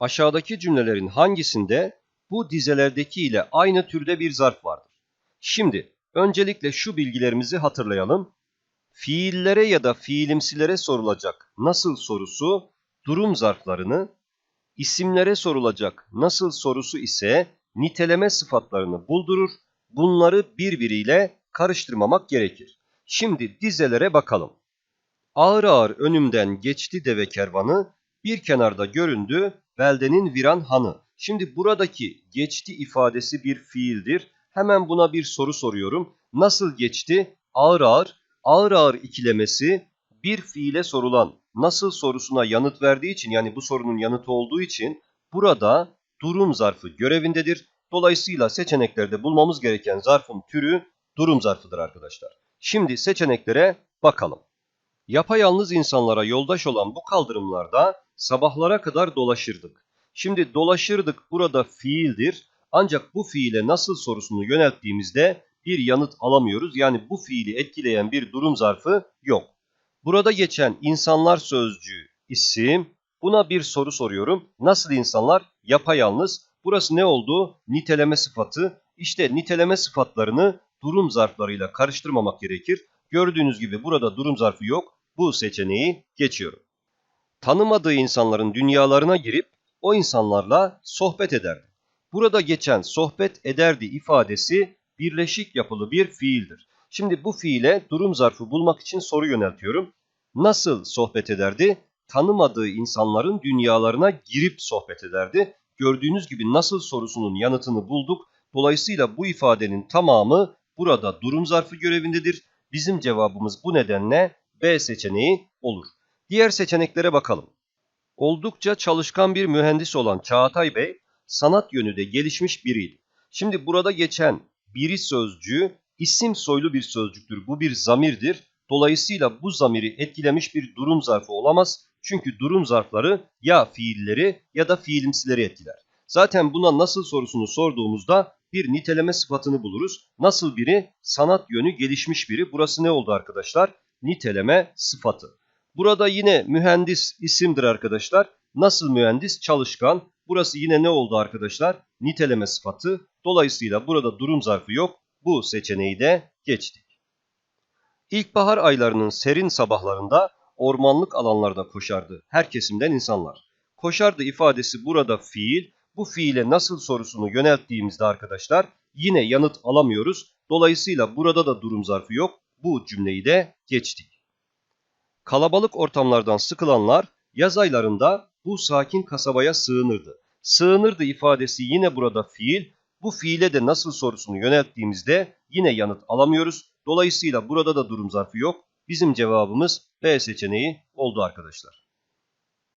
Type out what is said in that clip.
Aşağıdaki cümlelerin hangisinde bu dizelerdeki ile aynı türde bir zarf vardır? Şimdi öncelikle şu bilgilerimizi hatırlayalım. Fiillere ya da fiilimsilere sorulacak nasıl sorusu durum zarflarını, isimlere sorulacak nasıl sorusu ise niteleme sıfatlarını buldurur. Bunları birbiriyle karıştırmamak gerekir. Şimdi dizelere bakalım. Ağır ağır önümden geçti deve kervanı, bir kenarda göründü beldenin viran hanı. Şimdi buradaki geçti ifadesi bir fiildir. Hemen buna bir soru soruyorum. Nasıl geçti? Ağır ağır, ağır ağır ikilemesi bir fiile sorulan nasıl sorusuna yanıt verdiği için yani bu sorunun yanıtı olduğu için burada durum zarfı görevindedir. Dolayısıyla seçeneklerde bulmamız gereken zarfın türü durum zarfıdır arkadaşlar. Şimdi seçeneklere bakalım. Yapayalnız insanlara yoldaş olan bu kaldırımlarda sabahlara kadar dolaşırdık. Şimdi dolaşırdık burada fiildir. Ancak bu fiile nasıl sorusunu yönelttiğimizde bir yanıt alamıyoruz. Yani bu fiili etkileyen bir durum zarfı yok. Burada geçen insanlar sözcüğü isim. Buna bir soru soruyorum. Nasıl insanlar? Yapayalnız. Burası ne oldu? Niteleme sıfatı. İşte niteleme sıfatlarını durum zarflarıyla karıştırmamak gerekir. Gördüğünüz gibi burada durum zarfı yok. Bu seçeneği geçiyorum. Tanımadığı insanların dünyalarına girip o insanlarla sohbet ederdi. Burada geçen sohbet ederdi ifadesi birleşik yapılı bir fiildir. Şimdi bu fiile durum zarfı bulmak için soru yöneltiyorum. Nasıl sohbet ederdi? Tanımadığı insanların dünyalarına girip sohbet ederdi. Gördüğünüz gibi nasıl sorusunun yanıtını bulduk. Dolayısıyla bu ifadenin tamamı burada durum zarfı görevindedir. Bizim cevabımız bu nedenle B seçeneği olur. Diğer seçeneklere bakalım. Oldukça çalışkan bir mühendis olan Çağatay Bey, sanat yönü de gelişmiş biriydi. Şimdi burada geçen biri sözcüğü isim soylu bir sözcüktür. Bu bir zamirdir. Dolayısıyla bu zamiri etkilemiş bir durum zarfı olamaz. Çünkü durum zarfları ya fiilleri ya da fiilimsileri etkiler. Zaten buna nasıl sorusunu sorduğumuzda bir niteleme sıfatını buluruz. Nasıl biri? Sanat yönü gelişmiş biri. Burası ne oldu arkadaşlar? Niteleme sıfatı. Burada yine mühendis isimdir arkadaşlar. Nasıl mühendis? Çalışkan. Burası yine ne oldu arkadaşlar? Niteleme sıfatı. Dolayısıyla burada durum zarfı yok. Bu seçeneği de geçtik. İlkbahar aylarının serin sabahlarında ormanlık alanlarda koşardı her kesimden insanlar. Koşardı ifadesi burada fiil. Bu fiile nasıl sorusunu yönelttiğimizde arkadaşlar yine yanıt alamıyoruz. Dolayısıyla burada da durum zarfı yok. Bu cümleyi de geçtik. Kalabalık ortamlardan sıkılanlar yaz aylarında bu sakin kasabaya sığınırdı. Sığınırdı ifadesi yine burada fiil. Bu fiile de nasıl sorusunu yönelttiğimizde yine yanıt alamıyoruz. Dolayısıyla burada da durum zarfı yok. Bizim cevabımız B seçeneği oldu arkadaşlar.